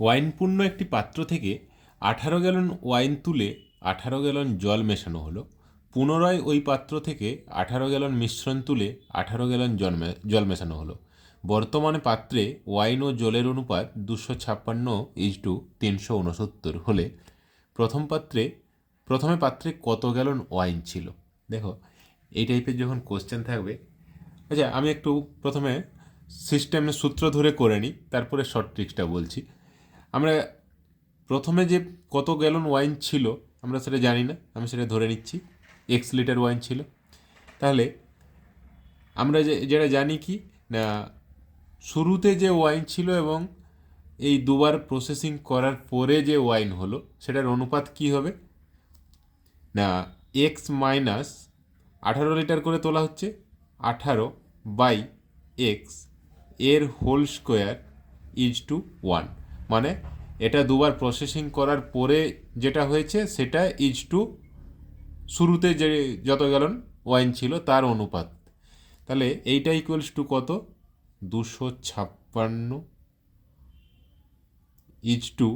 ওয়াইনপূর্ণ একটি পাত্র থেকে আঠারো গ্যালন ওয়াইন তুলে আঠারো গ্যালন জল মেশানো হলো। পুনরায় ওই পাত্র থেকে আঠারো গ্যালন মিশ্রণ তুলে আঠারো গ্যালন জল জল মেশানো হলো। বর্তমানে পাত্রে ওয়াইন ও জলের অনুপাত দুশো ছাপ্পান্ন ইজ টু তিনশো উনসত্তর হলে প্রথম পাত্রে, প্রথমে পাত্রে কত গ্যালন ওয়াইন ছিল? দেখো, এই টাইপের যখন কোশ্চেন থাকবে আচ্ছা আমি একটু প্রথমে সিস্টেমের সূত্র ধরে করে নিই, তারপরে শর্ট ট্রিক্সটা বলছি। আমরা প্রথমে যে কত গ্যালন ওয়াইন ছিল, আমরা সেটা জানি না, আমি সেটা ধরে নিচ্ছি এক্স লিটার ওয়াইন ছিল। তাহলে আমরা যে, যেটা জানি কি, না, শুরুতে যে ওয়াইন ছিল এবং এই দুবার প্রসেসিং করার পরে যে ওয়াইন হলো, সেটার অনুপাত কি হবে? না এক্স মাইনাস আঠারো লিটার করে তোলা হচ্ছে, আঠারো বাই এক্সের whole square is to one মানে এটা দুবার প্রসেসিং করার পরে যেটা হয়েছে, সেটা ইজ টু শুরুতে যে যত গ্যালন ওয়াইন ছিল তার অনুপাত। তাহলে এইটা ইকুয়ালস টু কত? দুশো ছাপ্পান্ন ইজ টু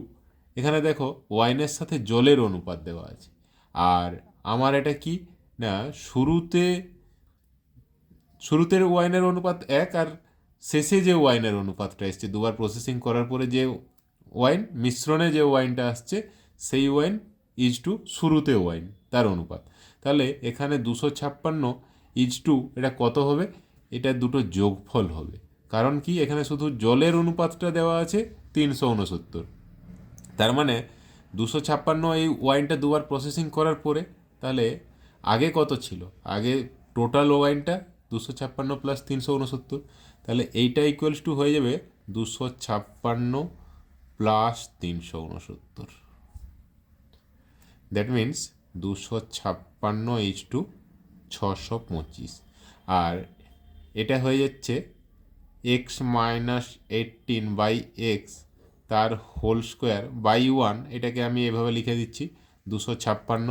এখানে দেখো ওয়াইনের সাথে জলের অনুপাত দেওয়া আছে। আর আমার এটা কি? না, শুরুতে শুরুতে ওয়াইনের অনুপাত এক আর শেষে যে ওয়াইনের অনুপাতটা এসছে, দুবার প্রসেসিং করার পরে যে ওয়াইন, মিশ্রণে যে ওয়াইনটা আসছে, সেই ওয়াইন ইজ টু শুরুতে ওয়াইন, তার অনুপাত। তাহলে এখানে দুশো ছাপ্পান্ন ইজ টু, এটা কত হবে? এটা দুটো যোগফল হবে। কারণ কি? এখানে শুধু জলের অনুপাতটা দেওয়া আছে, তিনশো উনসত্তর তার মানে দুশো ছাপ্পান্ন এই ওয়াইনটা দুবার প্রসেসিং করার পরে, তাহলে আগে কত ছিল? আগে টোটাল ওয়াইনটা দুশো ছাপ্পান্ন প্লাস তিনশো উনসত্তর তাহলে এইটা ইকুয়ালস টু হয়ে যাবে দুশো ছাপ্পান্ন প্লাস তিনশো উনসত্তর দ্যাট মিন্স দুশো ছাপ্পান্ন এইচ টু ছশো পঁচিশ। আর এটা হয়ে যাচ্ছে x minus eighteen by x তার হোল স্কোয়ার বাই ওয়ান এটাকে আমি এভাবে লিখে দিচ্ছি, দুশো ছাপ্পান্ন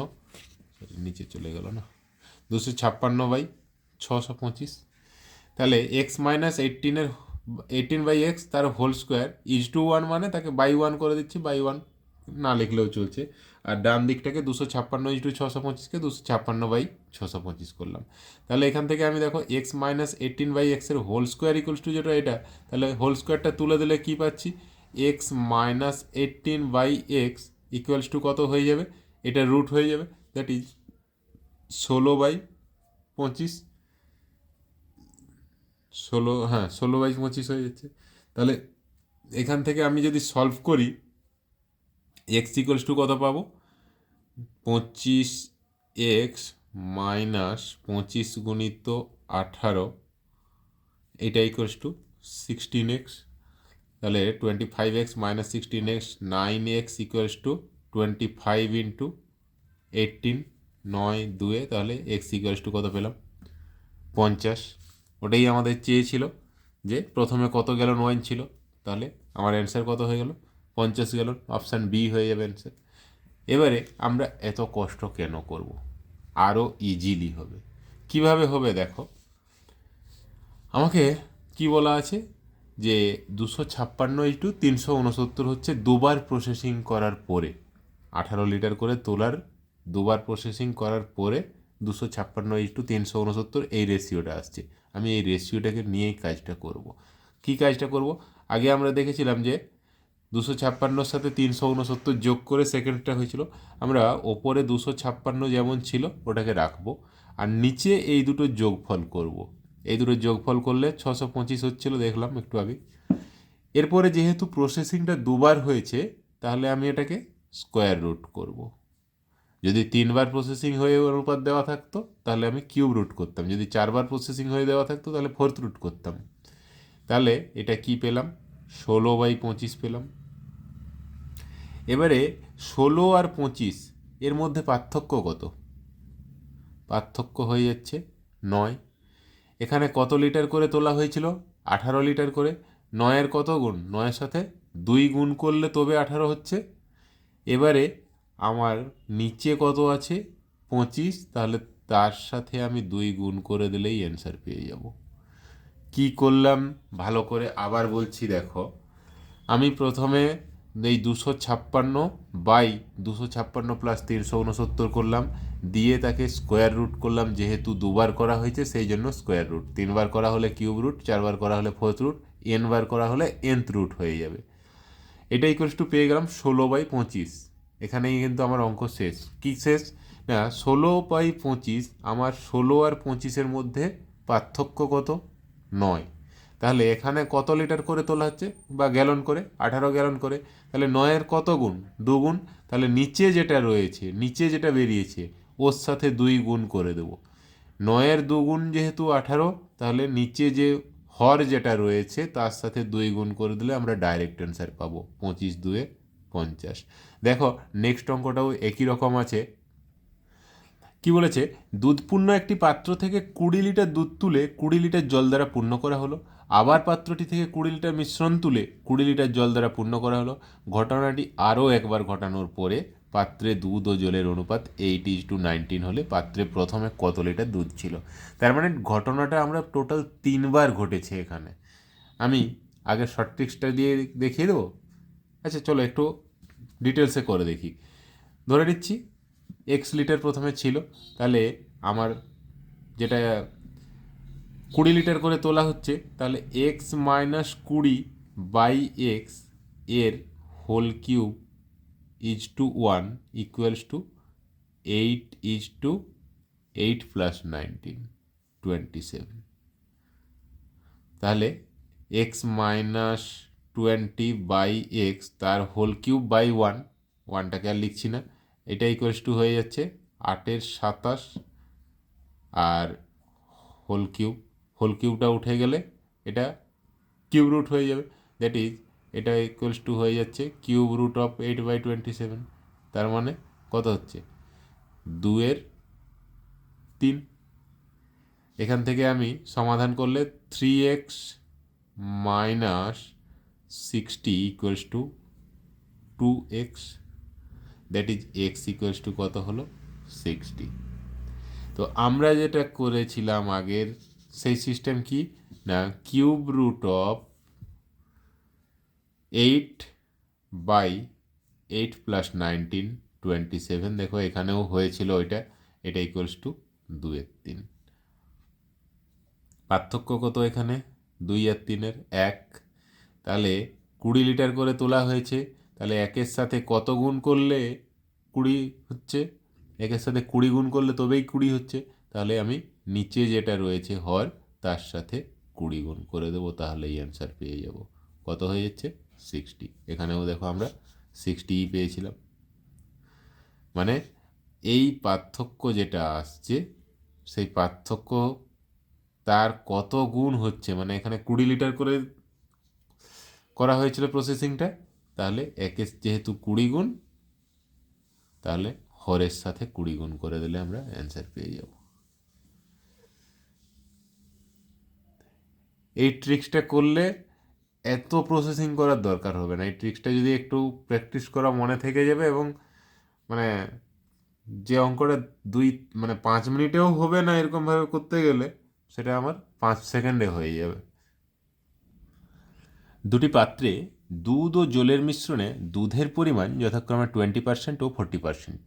নিচে চলে গেল না, দুশো ছাপ্পান্ন বাই ছশো পঁচিশ। তাহলে এক্স মাইনাস এইটিনের এইটিন বাই এক্স তার whole square is to one মানে তাকে বাই ওয়ান করে দিচ্ছি বাই ওয়ান না লিখলেও চলছে। আর ডান দিকটাকে দুশো ছাপ্পান্ন ইজ টু ছশো পঁচিশকে দুশো ছাপ্পান্ন বাই ছশো পঁচিশ করলাম। তাহলে এখান থেকে আমি দেখো এক্স মাইনাস এইটিন বাই এক্সের হোল স্কোয়ার ইকুয়ালস টু যেটা এটা, তাহলে হোল স্কোয়ারটা তুলে দিলে কী পাচ্ছি? X minus eighteen by x equals to কত হয়ে যাবে? এটা রুট হয়ে যাবে দ্যাট ইজ ষোলো বাই পঁচিশ ষোলো হ্যাঁ ষোলো বাইশ পঁচিশ হয়ে যাচ্ছে। তাহলে এখান থেকে আমি যদি সলভ করি এক্স ইকুয়ালস টু কত পাবো? পঁচিশ এক্স মাইনাস পঁচিশ গুণিত আঠারো, এটা ইকুয়ালস টু সিক্সটিন এক্স তাহলে twenty five x minus sixteen x nine x equals to twenty five into eighteen নয় দুয়ে, তাহলে এক্স ইকুয়ালস টু কত পেলাম? পঞ্চাশ। ওটাই আমাদের চেয়েছিল যে প্রথমে কত গ্যালন ওয়াইন ছিল, তাহলে আমার অ্যান্সার কত হয়ে গেল? পঞ্চাশ গ্যালন অপশান বি হয়ে যাবে অ্যান্সার এবারে আমরা এত কষ্ট কেন করব? আরও ইজিলি হবে। কীভাবে হবে দেখো, আমাকে কি বলা আছে? যে দুশো ছাপ্পান্ন ইন্টু তিনশো উনসত্তর হচ্ছে দুবার প্রসেসিং করার পরে, আঠারো লিটার করে তোলার দুবার প্রসেসিং করার পরে দুশো ছাপ্পান্ন ইন্টু তিনশো উনসত্তর এই রেশিওটা আসছে। আমি এই রেশিওটাকে নিয়েই কাজটা করব। কি কাজটা করব আগে আমরা দেখেছিলাম যে দুশো ছাপ্পান্নর সাথে তিনশো উনসত্তর যোগ করে সেকেন্ডটা হয়েছিল আমরা ওপরে দুশো ছাপ্পান্ন যেমন ছিল ওটাকে রাখব আর নিচে এই দুটো যোগফল করব। এই দুটো যোগফল করলে ছশো পঁচিশ হচ্ছিল, দেখলাম একটু আগে এরপরে যেহেতু প্রসেসিংটা দুবার হয়েছে, তাহলে আমি এটাকে স্কোয়ার রুট করব। যদি তিনবার প্রসেসিং হয়ে অনুপাত দেওয়া থাকতো, তাহলে আমি কিউব রুট করতাম। যদি চারবার প্রসেসিং হয়ে দেওয়া থাকতো, তাহলে ফোর্থ রুট করতাম। তাহলে এটা কি পেলাম? ষোলো বাই পঁচিশ পেলাম। এবারে ষোলো আর পঁচিশ, এর মধ্যে পার্থক্য কত? পার্থক্য হয়ে যাচ্ছে নয়। এখানে কত লিটার করে তোলা হয়েছিল? আঠারো লিটার করে। নয়ের কত গুণ? নয়ের সাথে দুই গুণ করলে তবে আঠারো হচ্ছে। এবারে আমার নিচে কত আছে? পঁচিশ, তাহলে তার সাথে আমি দুই গুণ করে দিলেই অ্যান্সার পেয়ে যাব। কি করলাম? ভালো করে আবার বলছি, দেখো। আমি প্রথমে এই দুশো ছাপ্পান্ন বাই দুশো ছাপ্পান্ন প্লাস তিনশো উনসত্তর করলাম, দিয়ে তাকে স্কোয়ার রুট করলাম, যেহেতু দুবার করা হয়েছে, সেই জন্য স্কোয়ার রুট তিনবার করা হলে কিউব রুট চারবার করা হলে ফোর্থ রুট এনবার করা হলে এনথ রুট হয়ে যাবে। এটা ইকুয়ালস টু পেয়ে গেলাম ষোলো বাই পঁচিশ। এখানেই কিন্তু আমার অঙ্ক শেষ। কি শেষ? না, ষোলো বাই পঁচিশ, আমার ষোলো আর পঁচিশের মধ্যে পার্থক্য কত? নয়। তাহলে এখানে কত লিটার করে তোলা হচ্ছে? বা গ্যালন করে, আঠারো গ্যালন করে। তাহলে নয়ের কত গুণ? দুগুণ তাহলে নিচে যেটা রয়েছে, নিচে যেটা বেরিয়েছে, ওর সাথে দুই গুণ করে দেবো। নয়ের দুগুণ যেহেতু আঠারো, তাহলে নিচে যে হর যেটা রয়েছে, তার সাথে দুই গুণ করে দিলে আমরা ডাইরেক্ট অ্যান্সার পাবো, পঁচিশ দুয়ে পঞ্চাশ। নেক্সট অঙ্কটাও একই রকম আছে। কি বলেছে? দুধপূর্ণ একটি পাত্র থেকে কুড়ি লিটার দুধ তুলে কুড়ি লিটার জল দ্বারা পূর্ণ করা হলো। আবার পাত্রটি থেকে কুড়ি লিটার মিশ্রণ তুলে কুড়ি লিটার জল দ্বারা পূর্ণ করা হলো। ঘটনাটি আরও একবার ঘটানোর পরে পাত্রে দুধ ও জলের অনুপাত এইট ইজ টু নাইনটিন হলে পাত্রে প্রথমে কত লিটার দুধ ছিল। তার মানে ঘটনাটা আমরা টোটাল তিনবার ঘটেছে এখানে। আমি আগে শর্ট ট্রিক্সটা দিয়ে দেখিয়ে দেবো? আচ্ছা চলো একটু ডিটেলসে করে দেখি। ধরে নিচ্ছি এক্স লিটার প্রথমে ছিল, তাহলে আমার যেটা কুড়ি লিটার করে তোলা হচ্ছে, তাহলে এক্স মাইনাস কুড়ি বাই এক্সের whole cube is to one equals to eight is to eight plus nineteen twenty seven তাহলে x minus twenty by x, তার হোল কিউব বাই ওয়ান, ওয়ানটাকে আর লিখছি না, এটা ইকুয়ালস টু হয়ে যাচ্ছে আটের সাতাশ, আর হোল কিউব, হোল কিউবটা উঠে গেলে এটা কিউব রুট হয়ে যাবে দ্যাট ইজ এটা ইকুয়ালস টু হয়ে যাচ্ছে cube root of eight by twenty seven, তার মানে কত হচ্ছে? দুয়ের তিন। এখান থেকে আমি সমাধান করলে three x minus sixty equals to two x that is x equals to কত হলো? সিক্সটি তো আমরা যেটা করেছিলাম আগের, সেই সিস্টেম কি? না cube root of eight by eight plus nineteen twenty seven দেখো, এখানেও হয়েছিল ওইটা, এটা ইকুয়ালস টু দুয়ের তিন। পার্থক্য কত এখানে? দুই আর তিনের এক। তাহলে কুড়ি লিটার করে তোলা হয়েছে, তাহলে একের সাথে কত গুণ করলে কুড়ি হচ্ছে? একের সাথে কুড়ি গুণ করলে তবেই কুড়ি হচ্ছে। তাহলে আমি নিচে যেটা রয়েছে হর, তার সাথে কুড়ি গুণ করে দেবো, তাহলেই অ্যান্সার পেয়ে যাব। কত হয়ে যাচ্ছে? সিক্সটি এখানেও দেখো আমরা সিক্সটিই পেয়েছিলাম। মানে এই পার্থক্য যেটা আসছে, সেই পার্থক্য তার কত গুণ হচ্ছে? মানে এখানে কুড়ি লিটার করে করা হয়েছিল প্রসেসিংটা তাহলে একে যেহেতু কুড়ি গুণ, তাহলে হরের সাথে কুড়ি গুণ করে দিলে আমরা অ্যান্সার পেয়ে যাব। এই ট্রিক্সটা করলে এত প্রসেসিং করার দরকার হবে না। এই ট্রিক্সটা যদি একটু প্র্যাকটিস করা মনে থেকে যাবে এবং মানে যে অঙ্কটা দুই মানে পাঁচ মিনিটেও হবে না এরকমভাবে করতে গেলে, সেটা আমার পাঁচ সেকেন্ডে হয়ে যাবে। দুটি পাত্রে দুধ ও জলের মিশ্রণে দুধের পরিমাণ যথাক্রমে টোয়েন্টি পার্সেন্ট ও ফোর্টি পার্সেন্ট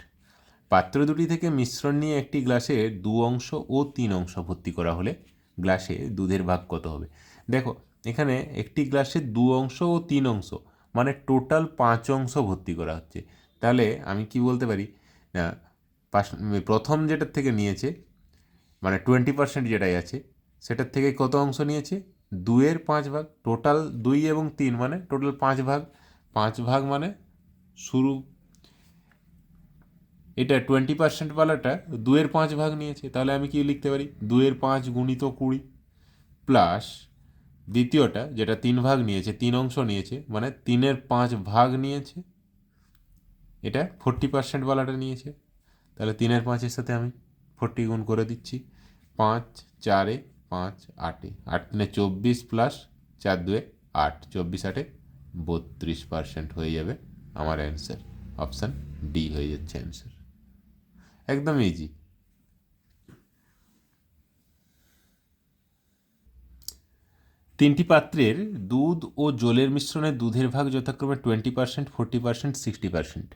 পাত্র দুটি থেকে মিশ্রণ নিয়ে একটি গ্লাসে দু অংশ ও তিন অংশ ভর্তি করা হলে গ্লাসে দুধের ভাগ কত হবে? দেখো, এখানে একটি গ্লাসে দু অংশ ও তিন অংশ মানে টোটাল পাঁচ অংশ ভর্তি করা হচ্ছে। তাহলে আমি কি বলতে পারি? প্রথম যেটার থেকে নিয়েছে মানে টোয়েন্টি পার্সেন্ট যেটাই আছে, সেটার থেকে কত অংশ নিয়েছে? দুয়ের পাঁচ ভাগ টোটাল দুই এবং তিন মানে টোটাল পাঁচ ভাগ পাঁচ ভাগ মানে শুরু। এটা টোয়েন্টি পার্সেন্ট বালাটা দুয়ের পাঁচ ভাগ নিয়েছে, তাহলে আমি কি লিখতে পারি? দুয়ের পাঁচ গুণিত কুড়ি প্লাস দ্বিতীয়টা, যেটা তিন ভাগ নিয়েছে, তিন অংশ নিয়েছে মানে তিনের পাঁচ ভাগ নিয়েছে, এটা ফোরটি পার্সেন্ট বালাটা নিয়েছে। তাহলে তিনের পাঁচের সাথে আমি ফোরটি গুণ করে দিচ্ছি, পাঁচ, চারে পাঁচ, আটে, আট। তিনে চব্বিশ প্লাস চার দুয়ে আট। চব্বিশ আটে বত্রিশ পার্সেন্ট হয়ে যাবে আমার অ্যান্সার অপশান ডি হয়ে যাচ্ছে অ্যান্সার একদম ইজি তিনটি পাত্রের দুধ ও জলের মিশ্রণে দুধের ভাগ যথাক্রমে twenty percent forty percent sixty percent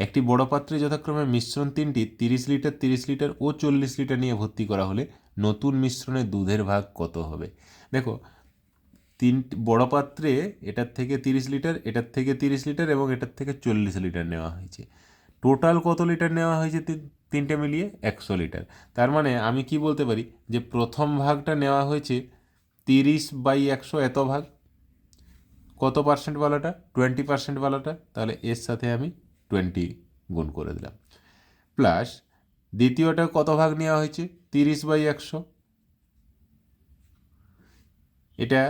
একটি বড় পাত্রে যথাক্রমে মিশ্রণ তিনটি তিরিশ লিটার তিরিশ লিটার ও চল্লিশ লিটার নিয়ে ভর্তি করা হলে নতুন মিশ্রণে দুধের ভাগ কত হবে? দেখো, তিন, বড় পাত্রে এটার থেকে তিরিশ লিটার, এটার থেকে তিরিশ লিটার এবং এটার থেকে চল্লিশ লিটার নেওয়া হয়েছে। টোটাল কত লিটার নেওয়া হয়েছে তিন- তিনটে মিলিয়ে? একশো লিটার। তার মানে আমি কি বলতে পারি যে প্রথম ভাগটা নেওয়া হয়েছে তিরিশ বাই একশো এত ভাগ। কত পার্সেন্ট বালাটা? টোয়েন্টি পার্সেন্ট বালাটা। তাহলে এর সাথে আমি টোয়েন্টি গুণ করে দিলাম। প্লাস দ্বিতীয়টা কত ভাগ নেওয়া হয়েছে? তিরিশ বাই একশো। এটা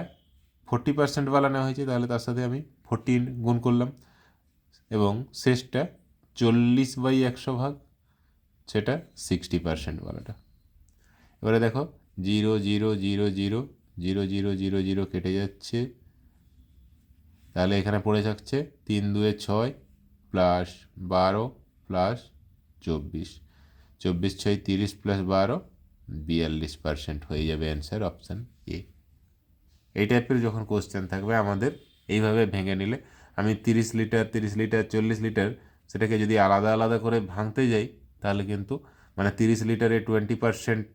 ফোর্টি পার্সেন্ট বালা নেওয়া হয়েছে, তাহলে তার সাথে আমি ফোরটিন গুণ করলাম। এবং শেষটা চল্লিশ বাই একশো ভাগ, সেটা সিক্সটি পার্সেন্ট বালাটা। এবারে দেখো, zero zero zero zero zero zero zero zero কেটে যাচ্ছে। তাহলে এখানে পড়ে থাকছে তিন, দুয়ে ছয় প্লাস বারো প্লাস চব্বিশ। চব্বিশ ছয় তিরিশ প্লাস বারো, বিয়াল্লিশ পার্সেন্ট হয়ে যাবে অ্যান্সার অপশান এ। এই টাইপের যখন কোশ্চেন থাকবে আমাদের, এইভাবে ভেঙে নিলে আমি তিরিশ লিটার তিরিশ লিটার, চল্লিশ লিটার সেটাকে যদি আলাদা আলাদা করে ভাঙতে যাই, তাহলে কিন্তু মানে তিরিশ লিটারে টোয়েন্টি পার্সেন্ট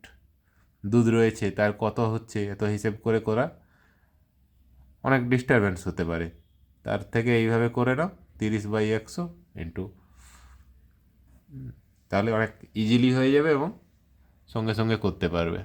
দুধ রয়েছে, তার কত হচ্ছে, এত হিসেব করে করা অনেক ডিস্টারবেন্স হতে পারে। তার থেকে এইভাবে করে নাও তিরিশ বাই একশো ইন্টু তাহলে অনেক ইজিলি হয়ে যাবে এবং সঙ্গে সঙ্গে করতে পারবে।